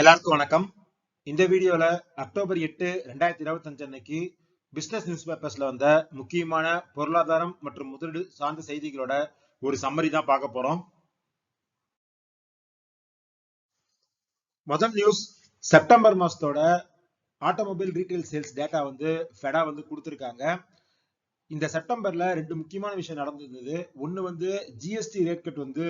எல்லாருக்கும் வணக்கம். இந்த வீடியோல அக்டோபர் எட்டு ரெண்டாயிரத்தி இருபத்தி அஞ்சு அன்னைக்கு பிசினஸ் நியூஸ் பேப்பர்ஸ்ல வந்த முக்கியமான பொருளாதாரம் மற்றும் முதலீடு சார்ந்த செய்திகளோட ஒரு சம்மரி தான் பார்க்க போறோம். முதல் நியூஸ் செப்டம்பர் மாசத்தோட ஆட்டோமொபைல் ரீட்டைல் சேல்ஸ் டேட்டா வந்து ஃபெடா வந்து கொடுத்துருக்காங்க. இந்த செப்டம்பர்ல ரெண்டு முக்கியமான விஷயம் நடந்திருந்தது ஒன்னு வந்து ஜிஎஸ்டி ரேட் கட் வந்து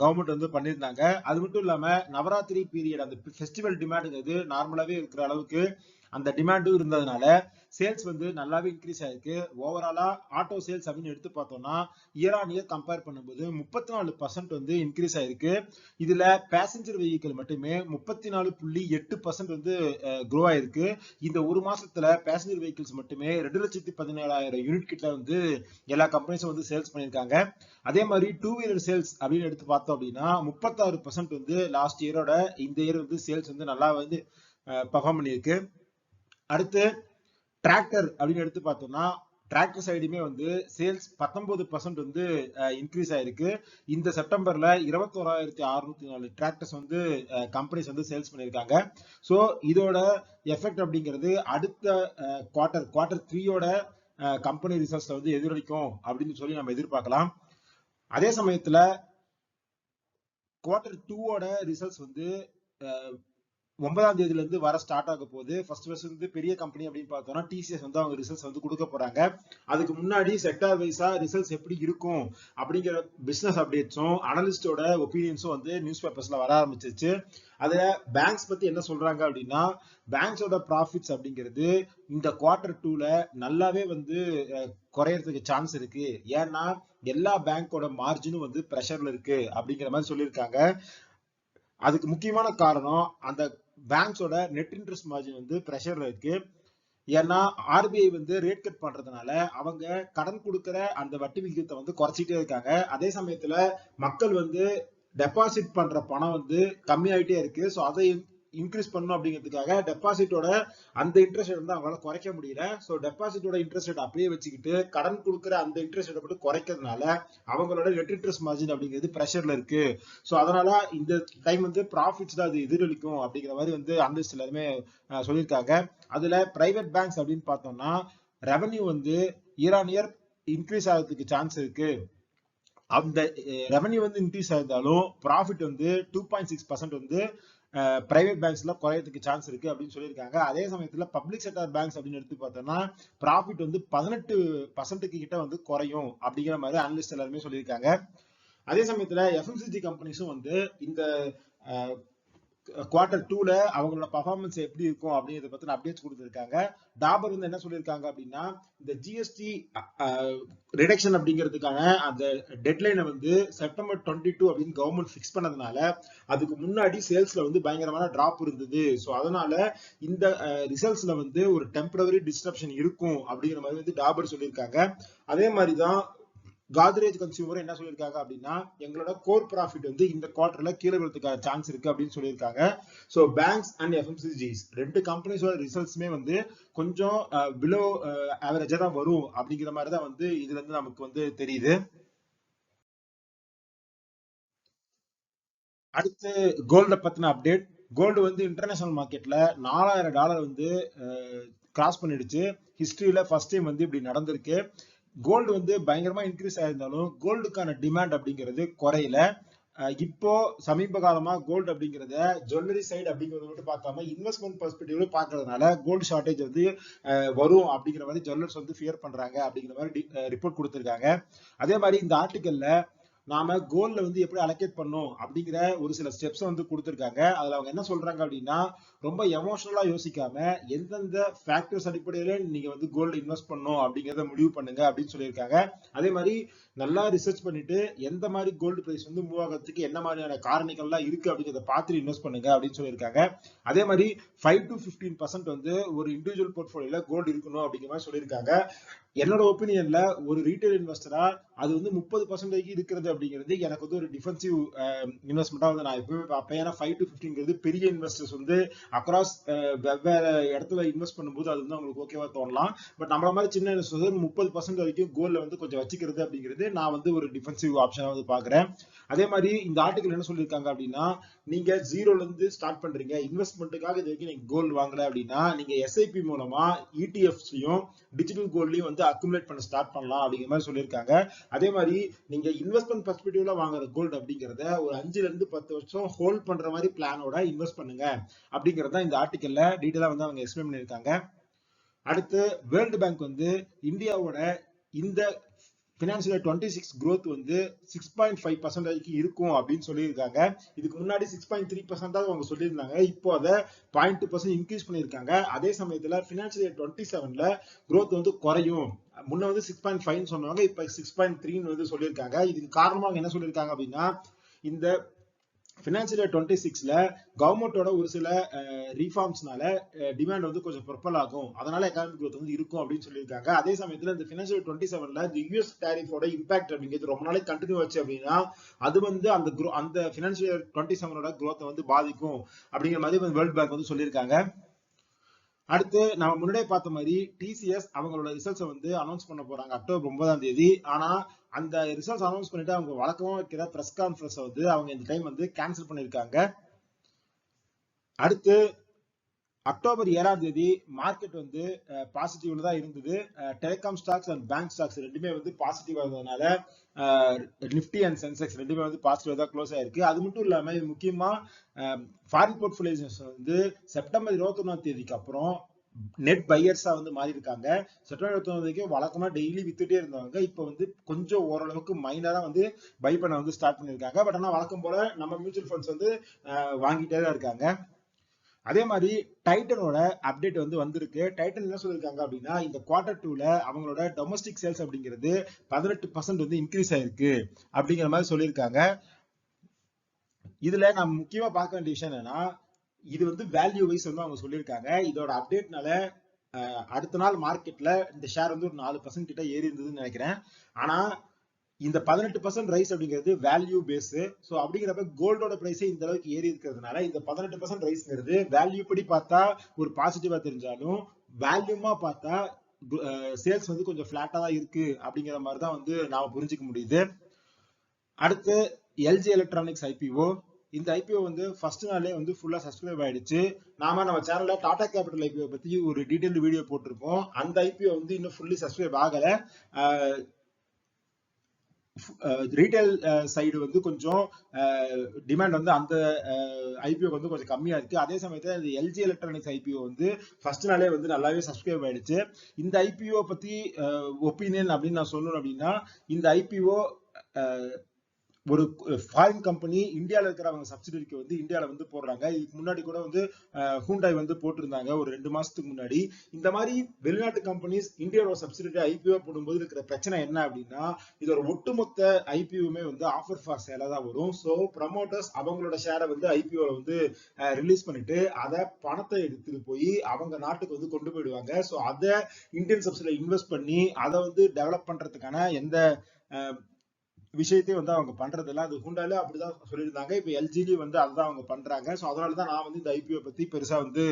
கவர்மெண்ட் வந்து பண்ணியிருந்தாங்க. அது மட்டும் இல்லாம நவராத்திரி பீரியட் அந்த ஃபெஸ்டிவல் டிமாண்டுங்கிறது நார்மலாவே இருக்கிற அளவுக்கு அந்த டிமாண்டும் இருந்ததுனால சேல்ஸ் வந்து நல்லாவே இன்க்ரீஸ் ஆயிருக்கு. ஓவராலா ஆட்டோ சேல்ஸ் அப்படின்னு எடுத்து பார்த்தோம்னா இயர் ஆன் இயர் கம்பேர் பண்ணும்போது முப்பத்தி நாலு பர்சன்ட் வந்து இன்க்ரீஸ் ஆயிருக்கு. இதுல பேசஞ்சர் வெஹிக்கிள் மட்டுமே முப்பத்தி நாலு புள்ளி எட்டு பர்சன்ட் வந்து க்ரோ ஆயிருக்கு. இந்த ஒரு மாசத்துல பேசஞ்சர் வெஹிக்கிள்ஸ் மட்டுமே ரெண்டு லட்சத்தி பதினேழாயிரம் யூனிட் கிட்ட வந்து எல்லா கம்பெனிஸும் வந்து சேல்ஸ் பண்ணியிருக்காங்க. அதே மாதிரி டூ வீலர் சேல்ஸ் அப்படின்னு எடுத்து பார்த்தோம் அப்படின்னா முப்பத்தாறு பர்சன்ட் வந்து லாஸ்ட் இயரோட இந்த இயர் வந்து சேல்ஸ் வந்து நல்லா வந்து பர்ஃபார்ம் பண்ணியிருக்கு. அடுத்து டிராக்டர் அப்படின்னு எடுத்து பார்த்தோம்னா டிராக்டர் சைடுமே வந்து சேல்ஸ் பத்தொன்பது பர்சன்ட் வந்து இன்க்ரீஸ் ஆயிருக்கு. இந்த செப்டம்பர்ல இருபத்தோராயிரத்தி அறுநூத்தி நாலு டிராக்டர்ஸ் வந்து கம்பெனிஸ் வந்து சேல்ஸ் பண்ணியிருக்காங்க. ஸோ இதோட எஃபெக்ட் அப்படிங்கிறது அடுத்த குவார்டர் குவார்டர் த்ரீயோட கம்பெனி ரிசல்ட்ஸ்ல வந்து எதிரொலிக்கும் அப்படின்னு சொல்லி நம்ம எதிர்பார்க்கலாம். அதே சமயத்துல குவார்டர் டூவோட ரிசல்ட்ஸ் வந்து ஒன்பதாம் தேதியில இருந்து வர ஸ்டார்ட் ஆக போகுது. ஃபர்ஸ்ட் ஃபர்ஸ்ட் வந்து பெரிய கம்பெனி அப்படின்னு பார்த்தோம்னா டிசிஎஸ் வந்து அவங்க ரிசல்ட்ஸ் வந்து கொடுக்க போறாங்க. அதுக்கு முன்னாடி செக்டார் வைஸா ரிசல்ட்ஸ் எப்படி இருக்கும் அப்படிங்கிற பிசினஸ் அப்டேட்ஸும் அனலிஸ்டோட ஒப்பீனியன்ஸும் வந்து நியூஸ் பேப்பர்ஸ்ல வர ஆரம்பிச்சிச்சு அதுல பேங்க்ஸ் பத்தி என்ன சொல்றாங்க அப்படின்னா பேங்க்ஸோட ப்ராஃபிட்ஸ் அப்படிங்கிறது இந்த குவார்டர் டூல நல்லாவே வந்து குறையறதுக்கு சான்ஸ் இருக்கு. ஏன்னா எல்லா பேங்கோட மார்ஜினும் வந்து ப்ரெஷர்ல இருக்கு அப்படிங்கிற மாதிரி சொல்லியிருக்காங்க. அதுக்கு முக்கியமான காரணம் அந்த பேங்க்ஸோட நெட் இன்ட்ரெஸ்ட் மார்ஜின் வந்து ப்ரெஷர்ல இருக்கு. ஏன்னா ஆர்பிஐ வந்து ரேட் கட் பண்றதுனால அவங்க கடன் கொடுக்கற அந்த வட்டி விகிதத்தை வந்து குறைச்சிட்டே இருக்காங்க. அதே சமயத்துல மக்கள் வந்து டெபாசிட் பண்ற பணம் வந்து கம்மியாயிட்டே இருக்கு. ஸோ அதை இன்க்ரீஸ் பண்ணும் அப்படிங்கிறதுக்காக டெபாசிட்டோட அந்த இன்ட்ரெஸ்ட் ரேட் வந்து அவங்களால குறைக்க முடியல. ஸோ டெபாசிட்டோட இன்ட்ரெஸ்ட் ரேட் அப்படியே வச்சுக்கிட்டு கடன் கொடுக்குற அந்த இன்ட்ரெஸ்ட் ரேட்டை மட்டும் குறைக்கிறதுனால அவங்களோட நெட் இன்ட்ரெஸ்ட் மார்ஜின் அப்படிங்கிறது ப்ரெஷர்ல இருக்கு. ஸோ அதனால இந்த டைம் வந்து ப்ராஃபிட்ஸ் தான் அது எதிரொலிக்கும் அப்படிங்கிற மாதிரி வந்து அனலிஸ்ட் எல்லாருமே சொல்லியிருக்காங்க. அதுல பிரைவேட் பேங்க்ஸ் அப்படின்னு பார்த்தோம்னா ரெவன்யூ வந்து இயர் ஆன் இயர் இன்க்ரீஸ் ஆகிறதுக்கு சான்ஸ் இருக்கு. அந்த ரெவன்யூ வந்து இன்க்ரீஸ் ஆயிருந்தாலும் ப்ராஃபிட் வந்து டூ பாயிண்ட் சிக்ஸ் பர்சன்ட் வந்து பிரைவேட் பேங்க்ஸ்ல குறையறதுக்கு சான்ஸ் இருக்கு அப்படின்னு சொல்லியிருக்காங்க. அதே சமயத்துல பப்ளிக் செக்டர் பேங்க்ஸ் அப்படின்னு எடுத்து பார்த்தோம்னா ப்ராஃபிட் வந்து பதினெட்டு பர்சன்ட்டுக்கு கிட்ட வந்து குறையும் அப்படிங்கிற மாதிரி அனலிஸ்ட் எல்லாருமே சொல்லியிருக்காங்க. அதே சமயத்துல எஃப்எம்சிஜி கம்பெனிஸும் வந்து இந்த குவார்டர் டூல அவங்களோட பர்ஃபார்மன்ஸ் எப்படி இருக்கும் அப்படிங்கிறத பத்தின அப்டேட்ஸ் கொடுத்துருக்காங்க. டாபர் வந்து என்ன சொல்லியிருக்காங்க அப்படின்னா இந்த ஜிஎஸ்டி ரிடக்ஷன் அப்படிங்கிறதுக்கான அந்த டெட்லைனை வந்து செப்டம்பர் டுவெண்ட்டி டூ அப்படின்னு கவர்மெண்ட் ஃபிக்ஸ் பண்ணதுனால அதுக்கு முன்னாடி சேல்ஸ்ல வந்து பயங்கரமான டிராப் இருந்தது. ஸோ அதனால இந்த ரிசல்ட்ஸ்ல வந்து ஒரு டெம்பரவரி டிஸ்டர்ப்ஷன் இருக்கும் அப்படிங்கிற மாதிரி வந்து டாபர் சொல்லியிருக்காங்க. அதே மாதிரி தான் காத்ரேஜ் கன்சியூமர் என்ன சொல்லியிருக்காங்க அப்படின்னா எங்களோட கோர் ப்ராஃபிட் வந்து இந்த குவார்டர்ல கீழே விழுறதுக்கான சான்ஸ் இருக்கு அப்படின்னு சொல்லியிருக்காங்க. ஸோ பேங்க்ஸ் அண்ட் எஃப்எம்சிஜிஸ் ரெண்டு கம்பெனிஸோட ரிசல்ட்ஸுமே வந்து கொஞ்சம் பிலோ ஆவரேஜா தான் வரும் அப்படிங்கிற மாதிரி தான் வந்து இதுல இருந்து நமக்கு வந்து தெரியுது. அடுத்து கோல்ட பத்தின அப்டேட் கோல்டு வந்து இன்டர்நேஷனல் மார்க்கெட்ல நாலாயிரம் டாலர் வந்து கிராஸ் பண்ணிடுச்சு. ஹிஸ்டரியில ஃபர்ஸ்ட் டைம் வந்து இப்படி நடந்திருக்கு. கோல்டு வந்து பயங்கரமா இன்க்ரீஸ் ஆயிருந்தாலும் கோல்டுக்கான டிமாண்ட் அப்படிங்கிறது குறையல. இப்போ சமீப காலமா கோல்டு அப்படிங்கறத ஜுவல்லரி சைடு அப்படிங்கறத மட்டும் பார்க்காம இன்வெஸ்ட்மெண்ட் பெர்ஸ்பெக்டிவ்ல பாக்குறதுனால கோல்டு ஷார்டேஜ் வந்து வரும் அப்படிங்கிற மாதிரி ஜுவல்லர்ஸ் வந்து ஃபியர் பண்றாங்க அப்படிங்கிற மாதிரி ரிப்போர்ட் கொடுத்திருக்காங்க. அதே மாதிரி இந்த ஆர்டிக்கல்ல நாம கோல்ல வந்து எப்படி அலோகேட் பண்ணும் அப்படிங்கிற ஒரு சில ஸ்டெப்ஸ் வந்து கொடுத்துருக்காங்க. அதுல அவங்க என்ன சொல்றாங்க அப்படின்னா ரொம்ப எமோஷனலா யோசிக்காம எந்தெந்த ஃபேக்டர்ஸ் அடிப்படையில நீங்க வந்து கோல்டு இன்வெஸ்ட் பண்ணும் அப்படிங்கிறத முடிவு பண்ணுங்க அப்படின்னு சொல்லியிருக்காங்க. அதே மாதிரி நல்லா ரிசர்ச் பண்ணிட்டு எந்த மாதிரி கோல்டு பிரைஸ் வந்து மூவ் ஆகிறதுக்கு என்ன மாதிரியான காரணிகள்லாம் இருக்கு அப்படிங்கிறத பார்த்துட்டு இன்வெஸ்ட் பண்ணுங்க அப்படின்னு சொல்லியிருக்காங்க. அதே மாதிரி ஃபைவ் டு பிப்டீன் பர்சன்ட் வந்து ஒரு இண்டிவிஜுவல் போர்ட்ஃபோலியோல கோல்டு இருக்கணும் அப்படிங்கிற மாதிரி சொல்லியிருக்காங்க. என்னோட ஒப்பீனியன்ல ஒரு ரீட்டைல் இன்வெஸ்டரா அது வந்து முப்பது பர்சன்டேஜ் இருக்கிறது அப்படிங்கிறது எனக்கு வந்து ஒரு டிஃபென்சிவ் இன்வெஸ்ட்மெண்ட்டா வந்து நான் எப்பவுமே பார்ப்பேன். ஏன்னா ஃபைவ் டு ஃபிஃப்டிங்கிறது பெரிய இன்வெஸ்டர்ஸ் வந்து அக்ராஸ் வெவ்வேறு இடத்துல இன்வெஸ்ட் பண்ணும்போது அது வந்து அவங்களுக்கு ஓகேவா தோணலாம். பட் நம்மள மாதிரி சின்ன இன்வெஸ்டர் முப்பது பர்சன்ட் வரைக்கும் கோல்ல வந்து கொஞ்சம் வச்சுக்கிறது அப்படிங்கிறது நான் வந்து ஒரு டிஃபென்சிவ் ஆப்ஷனா வந்து பாக்குறேன் அதே மாதிரி இந்த ஆர்டிகல் என்ன சொல்லியிருக்காங்க அப்படின்னா நீங்க ஜீரோல இருந்து ஸ்டார்ட் பண்றீங்க. இன்வெஸ்ட்மெண்ட்டுக்காக இது வரைக்கும் நீங்க கோல்டு வாங்கல அப்படின்னா நீங்க எஸ்ஐபி மூலமா இடிஎஃப்ஸையும் டிஜிட்டல் கோல்ட்லையும் வந்து அக்குமுலேட் பண்ண ஸ்டார்ட் பண்ணலாம் அப்படிங்கிற மாதிரி சொல்லியிருக்காங்க. அதே மாதிரி நீங்க இன்வெஸ்ட்மெண்ட் பெர்ஸ்பெக்டிவ்ல வாங்குற கோல்டு அப்படிங்கறத ஒரு அஞ்சுல இருந்து பத்து வருஷம் ஹோல்ட் பண்ற மாதிரி பிளானோட இன்வெஸ்ட் பண்ணுங்க அப்படிங்கறத இந்த ஆர்டிக்கல்ல டீட்டெயிலா வந்து அவங்க எக்ஸ்பிளைன் பண்ணியிருக்காங்க. அடுத்து வேர்ல்டு பேங்க் வந்து இந்தியாவோட இந்த பினான்சியல் டுவெண்ட்டி சிக்ஸ் க்ரோத் வந்து சிக்ஸ் பாயிண்ட் ஃபைவ் பர்சன்டேஜ்க்கு இருக்கும் அப்படின்னு சொல்லியிருக்காங்க. இதுக்கு முன்னாடி சிக்ஸ் பாயிண்ட் த்ரீ பர்சன்டாக அவங்க சொல்லியிருந்தாங்க. இப்போ அதை பாயிண்ட் டூ பர்சன்ட் இன்க்ரீஸ் பண்ணியிருக்காங்க. அதே சமயத்தில் ஃபினான்ஷியல் இயர் டுவெண்ட்டி செவனில் க்ரோத் வந்து குறையும். முன்ன வந்து சிக்ஸ் பாயிண்ட் ஃபைவ்னு சொன்னாங்க இப்போ சிக்ஸ் பாயிண்ட் த்ரீன்னு வந்து சொல்லியிருக்காங்க. இதுக்கு காரணமாக என்ன சொல்லியிருக்காங்க அப்படின்னா இந்த ஃபினான்சியல் இயர் டுவெண்ட்டி சிக்ஸ்ல கவர்மெண்டோட ஒரு சில ரீஃபார்ம்ஸ்னால டிமாண்ட் வந்து கொஞ்சம் ப்ரொப்பல் ஆகும். அதனால எக்கானமிக் க்ரோத் வந்து இருக்கும் அப்படின்னு சொல்லியிருக்காங்க. அதே சமயத்துல இந்த பினான்சியல் டுவெண்ட்டி செவன்ல இந்த யூஎஸ் டேரிஃபோட இம்பாக்ட் அப்படிங்கிறது ரொம்ப நாளைக்கு கண்டினியூ ஆச்சு அப்படின்னா அது வந்து அந்த growth- அந்த ஃபினான்சியல் இயர் டுவெண்ட்டி செவனோட க்ரோத்தை வந்து பாதிக்கும். அப்படிங்கிற மாதிரி வேர்ல்ட் பேங்க் வந்து சொல்லியிருக்காங்க. அடுத்து நம்ம முன்னாடியே பார்த்த மாதிரி டிசிஎஸ் அவங்களோட ரிசல்ட்ஸை வந்து அனௌன்ஸ் பண்ண போறாங்க. அக்டோபர் ஒன்பதாம் தேதி. ஆனா அந்த ரிசல்ட்ஸ் அனௌன்ஸ் பண்ணிட்டு அவங்க வழக்கமா வைக்கிற பிரஸ் கான்ஃபரன்ஸ் வந்து அவங்க இந்த டைம் வந்து கேன்சல் பண்ணிருக்காங்க. அடுத்து அக்டோபர் ஏழாம் தேதி மார்க்கெட் வந்து பாசிட்டிவ்ல தான் இருந்தது. Telecom stocks and bank stocks ரெண்டுமே வந்து பாசிட்டிவ் இருந்ததுனால நிஃப்டி அண்ட் சென்செக்ஸ் ரெண்டுமே வந்து பாசிட்டிவ் தான் க்ளோஸ் ஆயிருக்கு. அது மட்டும் இல்லாம முக்கியமாக முக்கியமா ஃபாரின் போர்ட்ஃபோலியோஸ் வந்து செப்டம்பர் இருபத்தொன்னாம் தேதிக்கு அப்புறம் நெட் பையர்ஸா வந்து மாறி இருக்காங்க செப்டம்பர் இருபத்தொன்னாம் வழக்கமா டெய்லி வித்துட்டே இருந்தவங்க இப்போ வந்து கொஞ்சம் ஓரளவுக்கு மைனரா வந்து பை பண்ண வந்து ஸ்டார்ட் பண்ணிருக்காங்க பட் ஆனா வழக்கம் போல நம்ம மியூச்சுவல் ஃபண்ட்ஸ் வந்து வாங்கிட்டே தான் இருக்காங்க. அதே மாதிரி டைட்டனோட அப்டேட் வந்து வந்திருக்கு. டைட்டன் என்ன சொல்லியிருக்காங்க அப்படின்னா இந்த குவார்டர் டூல அவங்களோட டொமஸ்டிக் சேல்ஸ் அப்படிங்கிறது பதினெட்டு பர்சன்ட் வந்து இன்க்ரீஸ் ஆயிருக்கு அப்படிங்கிற மாதிரி சொல்லியிருக்காங்க. இதுல நான் முக்கியமா பார்க்க வேண்டிய விஷயம் என்னன்னா இது வந்து வேல்யூ வைஸ் வந்து அவங்க சொல்லியிருக்காங்க. இதோட அப்டேட்னால அடுத்த நாள் மார்க்கெட்ல இந்த ஷேர் வந்து ஒரு நாலு பர்சன்ட் கிட்ட ஏறி இருந்ததுன்னு நினைக்கிறேன். ஆனா இந்த பதினெட்டு பர்சன்ட் ரைஸ் அப்படிங்கிறது வேல்யூ பேஸ் ஸோ அப்படிங்கிறப்ப கோல்டோட ப்ரைஸே இந்த அளவுக்கு ஏறி இருக்கிறதுனால இந்த பதினெட்டு பர்சன்ட் ரைஸ்ங்கிறது வேல்யூ படி பார்த்தா ஒரு பாசிட்டிவா தெரிஞ்சாலும் வேல்யூமா பார்த்தா சேல்ஸ் வந்து கொஞ்சம் ஃபிளாட்டா தான் இருக்கு அப்படிங்கிற மாதிரி தான் வந்து நாம புரிஞ்சுக்க முடியுது. அடுத்து எல்ஜி எலக்ட்ரானிக்ஸ் ஐபிஓ இந்த ஐபிஓ வந்து ஃபர்ஸ்ட் நாளே வந்து ஃபுல்லாக சப்ஸ்கிரைப் ஆயிடுச்சு. நாம நம்ம சேனல்ல டாடா கேபிட்டல் ஐபிஓ பத்தி ஒரு டீடைல்டு வீடியோ போட்டிருக்கோம் அந்த ஐபிஓ வந்து இன்னும் ஃபுல்லி சப்ஸ்கிரைப் ஆகலை. ரீட்டைல் சைடு வந்து கொஞ்சம் டிமாண்ட் வந்து அந்த ஐபிஓ வந்து கொஞ்சம் கம்மியா இருக்கு. அதே சமயத்தில் இந்த எல்ஜி எலக்ட்ரானிக்ஸ் ஐபிஓ வந்து ஃபர்ஸ்ட் நாளே வந்து நல்லாவே சப்ஸ்கிரைப் ஆயிடுச்சு. இந்த ஐபிஓ பத்தி ஒப்பீனியன் அப்படின்னு நான் சொல்லணும் அப்படின்னா இந்த ஐபிஓ ஒரு ஃபாரின் கம்பெனி இந்தியாவில் இருக்கிற அவங்க சப்சிடரிக்கு வந்து இந்தியாவில் வந்து போடுறாங்க. இதுக்கு முன்னாடி கூட வந்து ஹூண்டாய் வந்து போட்டிருந்தாங்க ஒரு ரெண்டு மாசத்துக்கு முன்னாடி. இந்த மாதிரி வெளிநாட்டு கம்பெனிஸ் இந்தியாவோட சப்சிடரி ஐபிஓ போடும்போது இருக்கிற பிரச்சனை என்ன அப்படின்னா இது ஒரு ஒட்டுமொத்த ஐபிஓமே வந்து ஆஃபர் ஃபார் சேலாக தான் வரும். ஸோ ப்ரமோட்டர்ஸ் அவங்களோட ஷேரை வந்து ஐபிஓல வந்து ரிலீஸ் பண்ணிட்டு அதை பணத்தை எடுத்துட்டு போய் அவங்க நாட்டுக்கு வந்து கொண்டு போயிடுவாங்க. ஸோ அதை இந்தியன் சப்சிடரி இன்வெஸ்ட் பண்ணி அதை வந்து டெவலப் பண்றதுக்கான எந்த விஷயத்தையும் வந்து அவங்க பண்றது அது ஹுண்டால அப்படிதான் சொல்லியிருந்தாங்க. இப்ப எல்ஜிலி வந்து அதுதான் அவங்க பண்றாங்க. சோ அதனாலதான் நான் வந்து இந்த ஐபிஓ பத்தி பெருசா வந்து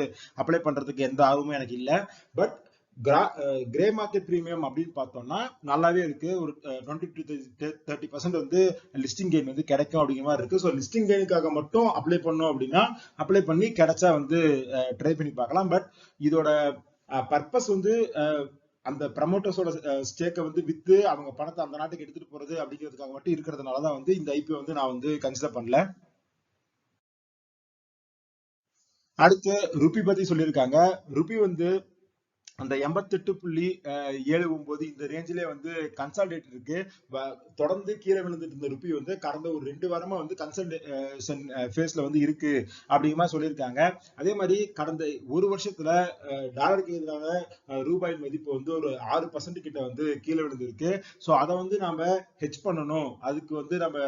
அப்ளை பண்றதுக்கு எந்த ஆர்வமும் எனக்கு இல்ல. பட் கிரே மார்க்கெட் ப்ரீமியம் அப்படின்னு பார்த்தோம்னா நல்லாவே இருக்கு. ஒரு டுவெண்ட்டி டு தேர்ட்டி பர்சன்ட் வந்து லிஸ்டிங் கெயின் வந்து கிடைக்கும் அப்படிங்கிற மாதிரி இருக்கு. ஸோ லிஸ்டிங் கெயினுக்காக மட்டும் அப்ளை பண்ணோம் அப்படின்னா அப்ளை பண்ணி கிடைச்சா வந்து ட்ரை பண்ணி பார்க்கலாம். பட் இதோட பர்பஸ் வந்து அந்த ப்ரமோட்டர்ஸோட ஸ்டேக்கை வந்து வித்து அவங்க பணத்தை அந்த நாட்டுக்கு எடுத்துட்டு போறது அப்படிங்கிறதுக்காக மட்டும் இருக்கிறதுனால தான் வந்து இந்த ஐபிஓ வந்து நான் வந்து கன்சிடர் பண்ணல. அடுத்து ருபி பத்தி சொல்லியிருக்காங்க. ருபி வந்து அந்த எண்பத்தெட்டு புள்ளி ஏழு ஒன்பது இந்த ரேஞ்சிலே வந்து கன்சால்டேட் இருக்கு. தொடர்ந்து கீழே விழுந்துட்டு இருந்த ருப்பி வந்து கடந்த ஒரு ரெண்டு வாரமா வந்து கன்சல்டேஷன் ஃபேஸ்ல வந்து இருக்கு அப்படிங்கிற மாதிரி சொல்லியிருக்காங்க. அதே மாதிரி கடந்த ஒரு வருஷத்துல டாலருக்கு எதிரான ரூபாயின் மதிப்பு வந்து ஒரு ஆறு பர்சன்ட் கிட்ட வந்து கீழே விழுந்திருக்கு. ஸோ அதை வந்து நாம ஹெச் பண்ணணும். அதுக்கு வந்து நம்ம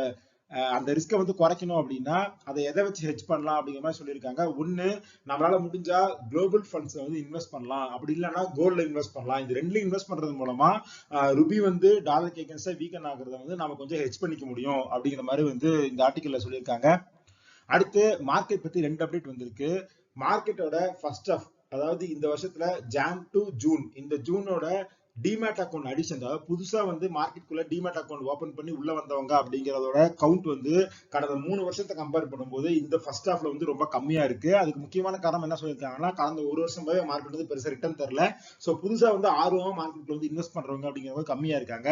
அந்த ரிஸ்கை வந்து குறைக்கணும் அப்படின்னா அதை எதை வச்சு ஹெச் பண்ணலாம் அப்படிங்கிற மாதிரி சொல்லியிருக்காங்க. ஒன்று நம்மளால முடிஞ்சா குளோபல் ஃபண்ட்ஸ் வந்து இன்வெஸ்ட் பண்ணலாம். அப்படி இல்லைன்னா கோல்ட்ல இன்வெஸ்ட் பண்ணலாம். இந்த ரெண்டுலையும் இன்வெஸ்ட் பண்றது மூலமா ருபி வந்து டாலர் கேக்கன்ஸா வீக்கன் ஆகுறத வந்து நம்ம கொஞ்சம் ஹெச் பண்ணிக்க முடியும் அப்படிங்கிற மாதிரி வந்து இந்த ஆர்டிக்கல்ல சொல்லியிருக்காங்க. அடுத்து மார்க்கெட் பத்தி ரெண்டு அப்டேட் வந்திருக்கு. மார்க்கெட்டோட ஃபர்ஸ்ட் ஆஃப் அதாவது இந்த வருஷத்துல ஜான் டு ஜூன் இந்த ஜூனோட டிமேட் அக்கௌண்ட் அடிஷன் அதாவது புதுசா வந்து மார்க்கெட்டுக்குள்ள டிமேட் அக்கௌண்ட் ஓபன் பண்ணி உள்ள வந்தவங்க அப்படிங்கறதோட கவுண்ட் வந்து கடந்த மூணு வருஷத்தை கம்பேர் பண்ணும்போது இந்த ஃபர்ஸ்ட் ஹாஃப்ல வந்து ரொம்ப கம்மியா இருக்கு. அதுக்கு முக்கியமான காரணம் என்ன சொல்லியிருக்காங்கன்னா கடந்த ஒரு வருஷமாவே மார்க்கெட் வந்து பெருசா ரிட்டர்ன் தரல. சோ புதுசா வந்து ஆர்வமா மார்க்கெட்ல வந்து இன்வெஸ்ட் பண்றவங்க அப்படிங்கிறவங்க கம்மியா இருக்காங்க.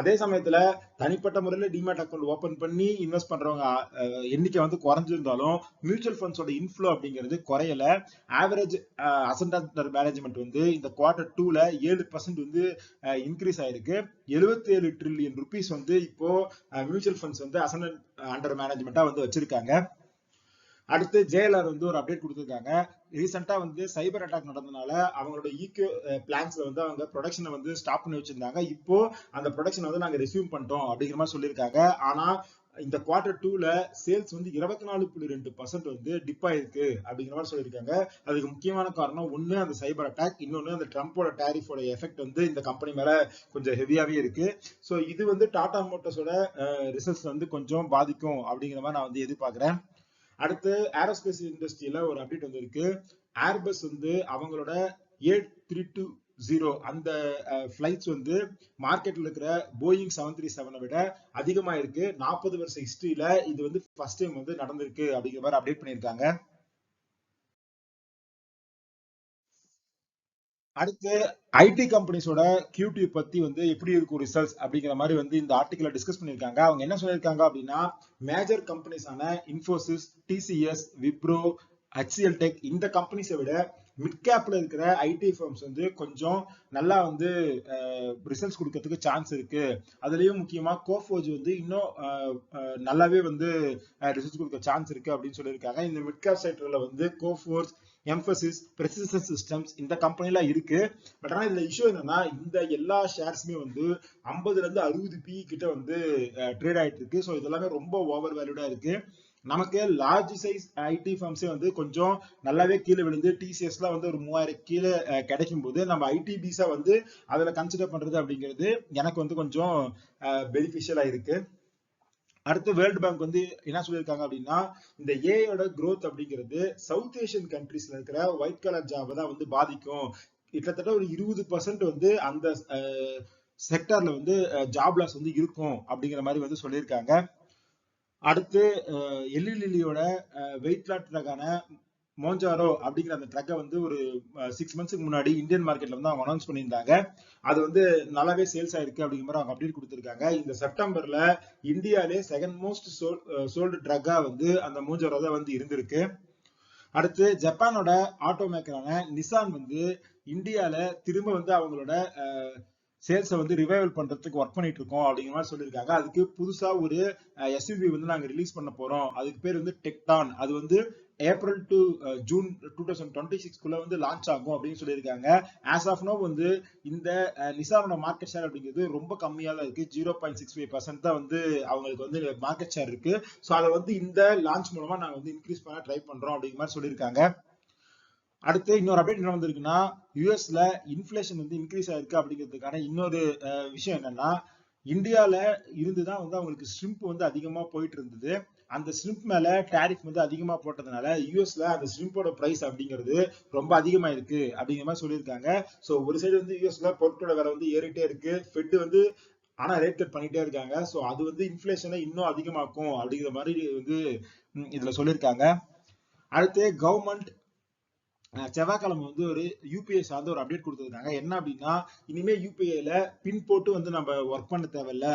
அதே சமயத்துல தனிப்பட்ட முறையில டிமேட் அக்கௌண்ட் ஓபன் பண்ணி இன்வெஸ்ட் பண்றவங்க எண்ணிக்கை வந்து குறைஞ்சிருந்தாலும் மியூச்சுவல் ஃபண்ட்ஸோட இன்ஃப்ளோ அப்படிங்கிறது குறையல. ஆவரேஜ் அசண்ட் மேனேஜ்மெண்ட் வந்து இந்த குவார்டர் டூல ஏழு பர்சன்ட் வந்து இன்க்ரீஸ் ஆயிருக்கு. 77 ஏழு ட்ரில்லியன் ருபீஸ் வந்து இப்போ மியூச்சுவல் ஃபண்ட்ஸ் வந்து அசண்ட் அண்டர் மேனேஜ்மெண்டா வந்து வச்சிருக்காங்க. அடுத்து ஜேஎல்ஆர் வந்து ஒரு அப்டேட் கொடுத்துருக்காங்க. ரீசெண்டாக வந்து சைபர் அட்டாக் நடந்தனால அவங்களோட ஈக்யோ பிளான்ஸ்ல வந்து அவங்க ப்ரொடக்ஷனை வந்து ஸ்டாப் பண்ணி வச்சிருந்தாங்க. இப்போ அந்த ப்ரொடக்ஷன் வந்து நாங்கள் ரெசியூம் பண்ணிட்டோம் அப்படிங்கிற மாதிரி சொல்லியிருக்காங்க. ஆனால் இந்த குவார்டர் டூல சேல்ஸ் வந்து இருபத்தி நாலு புள்ளி ரெண்டு பர்சன்ட் வந்து டிப் ஆயிருக்கு அப்படிங்கிற மாதிரி சொல்லியிருக்காங்க. அதுக்கு முக்கியமான காரணம் ஒன்று அந்த சைபர் அட்டாக் இன்னொன்னு அந்த ட்ரம்ப்போட டேரிஃபோட எஃபெக்ட் வந்து இந்த கம்பெனி மேல கொஞ்சம் ஹெவியாவே இருக்கு. ஸோ இது வந்து டாடா மோட்டர்ஸோட ரிசல்ட்ஸ் வந்து கொஞ்சம் பாதிக்கும் அப்படிங்கிற மாதிரி நான் வந்து எதிர்பார்க்கிறேன். அடுத்து ஏரோஸ்பேஸ் இண்டஸ்ட்ரியில ஒரு அப்டேட் வந்திருக்கு. ஏர்பஸ் வந்து அவங்களோட ஏ த்ரீ டூ ஜீரோ அந்த ஃபிளைட்ஸ் வந்து மார்க்கெட்ல இருக்கிற போயிங் செவன் த்ரீ செவனை விட அதிகமா இருக்கு. நாற்பது வருஷ ஹிஸ்டரியில இது வந்து ஃபர்ஸ்ட் டைம் வந்து நடந்திருக்கு அப்படிங்கிற மாதிரி அப்டேட் பண்ணியிருக்காங்க. அடுத்து ஐடி கம்பெனிஸோட கியூடி பத்தி வந்து எப்படி இருக்கும் ரிசல்ட்ஸ் அப்படிங்கிற மாதிரி வந்து இந்த ஆர்டிக்கல டிஸ்கஸ் பண்ணிருக்காங்க அவங்க என்ன சொல்லியிருக்காங்க அப்படின்னா major கம்பெனிஸான Infosys TCS Wipro HCL tech இந்த கம்பெனிஸை விட மிட் கேப்ல இருக்கிற ஐடி ஃபார்ம்ஸ் வந்து கொஞ்சம் நல்லா வந்து ரிசல்ட்ஸ் கொடுக்கறதுக்கு சான்ஸ் இருக்கு. அதுலயும் முக்கியமா கோஃபோஜ் வந்து இன்னும் நல்லாவே வந்து ரிசல்ட்ஸ் கொடுக்க சான்ஸ் இருக்கு அப்படின்னு சொல்லியிருக்காங்க. இந்த மிட் கேப் செக்டர்ல வந்து கோஃபோர்ஸ் எம்பசிஸ் பிரெசிஷன் சிஸ்டம்ஸ் இந்த கம்பெனிலாம் இருக்கு. பட் ஆனால் இதுல இஷ்யூ என்னன்னா இந்த எல்லா ஷேர்ஸுமே வந்து ஐம்பதுல இருந்து அறுபது பி கிட்ட வந்து ட்ரேட் ஆயிட்டு இருக்கு. ஸோ இதெல்லாமே ரொம்ப ஓவர் வேல்யூடா இருக்கு. நமக்கு லார்ஜ் சைஸ் ஐடி ஃபர்ம்ஸே வந்து கொஞ்சம் நல்லாவே கீழே விழுந்து டிசிஎஸ்லாம் வந்து ஒரு மூவாயிரம் கீழே கிடைக்கும் போது நம்ம ஐடி பீஸா வந்து அதில் கன்சிடர் பண்றது அப்படிங்கிறது எனக்கு வந்து கொஞ்சம் பெனிஃபிஷியலா இருக்கு. அடுத்து வேர்ல்டு பேங்க் வந்து என்ன சொல்லியிருக்காங்க அப்படின்னா இந்த ஏயோட க்ரோத் அப்படிங்கிறது சவுத் ஏஷியன் கண்ட்ரீஸ்ல இருக்கிற ஒயிட் கலர் ஜாபை தான் வந்து பாதிக்கும். கிட்டத்தட்ட ஒரு இருபது பர்சன்ட் வந்து அந்த செக்டர்ல வந்து ஜாப் லாஸ் வந்து இருக்கும் அப்படிங்கிற மாதிரி வந்து சொல்லியிருக்காங்க. அடுத்து எல்லிலியோட வெயிட் லாட் ட்ரக்கான மோஞ்சாரோ அப்படிங்கிற அந்த ட்ரக்கை வந்து ஒரு சிக்ஸ் மந்த்ஸ்க்கு முன்னாடி இந்தியன் மார்க்கெட்ல வந்து அவங்க அனௌன்ஸ் பண்ணியிருந்தாங்க. அது வந்து நல்லாவே சேல்ஸ் ஆயிருக்கு அப்படிங்கிற மாதிரி அவங்க அப்டேட் கொடுத்துருக்காங்க. இந்த செப்டம்பர்ல இந்தியாலே செகண்ட் மோஸ்ட் சோல் சோல்டு ட்ரக்கா வந்து அந்த மோஞ்சாரோ தான் வந்து இருந்திருக்கு. அடுத்து ஜப்பானோட ஆட்டோ மேக்கரான நிசான் வந்து இந்தியால திரும்ப வந்து அவங்களோட சேல்ஸை வந்து ரிவைவல் பண்றதுக்கு ஒர்க் பண்ணிட்டு இருக்கோம் அப்படிங்கிற மாதிரி சொல்லியிருக்காங்க. அதுக்கு புதுசா ஒரு எஸ்யூவி வந்து நாங்க ரிலீஸ் பண்ண போறோம். அதுக்கு பேர் வந்து டெக்டான் அது வந்து April to June two thousand twenty சிக்ஸ்க்குள்ள வந்து லான்ச் ஆகும் அப்படின்னு சொல்லியிருக்காங்க. ஆஸ் ஆஃப் நோ வந்து இந்த நிசாரோட மார்க்கெட் ஷேர் அப்படிங்கிறது ரொம்ப கம்மியாக தான் இருக்கு. Zero point six five percent தான் வந்து அவங்களுக்கு வந்து மார்க்கெட் ஷேர் இருக்கு. ஸோ அதை வந்து இந்த லான்ச் மூலமா நாங்கள் வந்து இன்க்ரீஸ் பண்ண ட்ரை பண்றோம் அப்படிங்கிற மாதிரி சொல்லியிருக்காங்க. அடுத்து இன்னொரு அப்டேட் என்ன வந்திருக்குன்னா யூஎஸ்ல இன்ஃபிளேஷன் வந்து இன்க்ரீஸ் ஆயிருக்கு அப்படிங்கிறதுக்கான இன்னொரு விஷயம் என்னன்னா இருந்து இருந்துதான் வந்து அவங்களுக்கு ஸ்ட்ரிம்ப் வந்து அதிகமா போயிட்டு இருந்தது. அந்த ஸ்ட்ரிம்ப் மேல டேரிஃப் வந்து அதிகமா போட்டதுனால யூஎஸ்ல அந்த ஸ்ட்ரிம்போட பிரைஸ் அப்படிங்கிறது ரொம்ப அதிகமா இருக்கு அப்படிங்கிற மாதிரி சொல்லியிருக்காங்க. ஸோ ஒரு சைடு வந்து யூஎஸ்ல பொருட்களோட விலை வந்து ஏறிட்டே இருக்கு. ஃபெட் வந்து ஆனா ரேட் கட் பண்ணிட்டே இருக்காங்க. ஸோ அது வந்து இன்ஃபிளேஷனை இன்னும் அதிகமாக்கும் அப்படிங்கிற மாதிரி வந்து இதுல சொல்லியிருக்காங்க. அடுத்து கவர்மெண்ட் செவ்வாய்க்கிழமை வந்து ஒரு யூபிஐ சார்ந்த ஒரு அப்டேட் கொடுத்துருக்காங்க. என்ன அப்படின்னா இனிமே யூபிஐல பின் போட்டு வந்து நம்ம ஒர்க் பண்ண தேவையில்ல.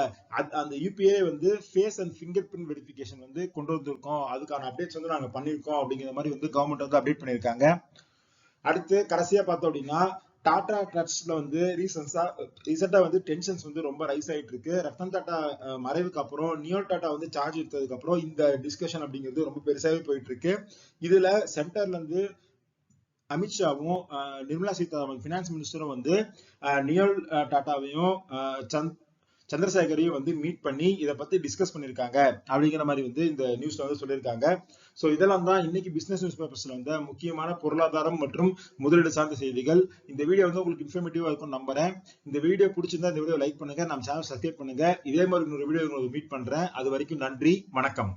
அந்த யூபிஐ வந்து face and fingerprint verification வந்து கொண்டு வந்திருக்கோம். அதுக்கான அப்டேட்ஸ் வந்து நாங்கள் பண்ணியிருக்கோம் அப்படிங்கிற மாதிரி வந்து கவர்மெண்ட் வந்து அப்டேட் பண்ணியிருக்காங்க. அடுத்து கடைசியா பார்த்தோம் அப்படின்னா டாடா ட்ரஸ்ட்ல வந்து ரீசன்ஸா ரீசெண்டா வந்து டென்ஷன்ஸ் வந்து ரொம்ப ரைஸ் ஆயிட்டு இருக்கு. ரத்தன் டாடா மறைவுக்கு அப்புறம் நியோ டாடா வந்து சார்ஜ் எடுத்ததுக்கு அப்புறம் இந்த டிஸ்கஷன் அப்படிங்கிறது ரொம்ப பெருசாவே போயிட்டு இருக்கு. இதுல சென்டர்ல இருந்து அமித்ஷாவும் நிர்மலா சீதாராமன் பினான்ஸ் மினிஸ்டரும் வந்து நியோல் டாட்டாவையும் சந்த் சந்திரசேகரையும் வந்து மீட் பண்ணி இதை பத்தி டிஸ்கஸ் பண்ணிருக்காங்க அப்படிங்கிற மாதிரி வந்து இந்த நியூஸ்ல வந்து சொல்லியிருக்காங்க. ஸோ இதெல்லாம் தான் இன்னைக்கு பிசினஸ் நியூஸ் பேப்பர்ஸ்ல வந்த முக்கியமான பொருளாதாரம் மற்றும் முதலீடு சார்ந்த செய்திகள். இந்த வீடியோ வந்து உங்களுக்கு இன்ஃபர்மேட்டிவா இருக்கும் நம்புறேன். இந்த வீடியோ பிடிச்சிருந்தா இந்த வீடியோ லைக் பண்ணுங்க. நம்ம சேனல் சப்ஸ்கிரைப் பண்ணுங்க. இதே மாதிரி இன்னொரு வீடியோ உங்களுக்கு மீட் பண்றேன். அது வரைக்கும் நன்றி. வணக்கம்.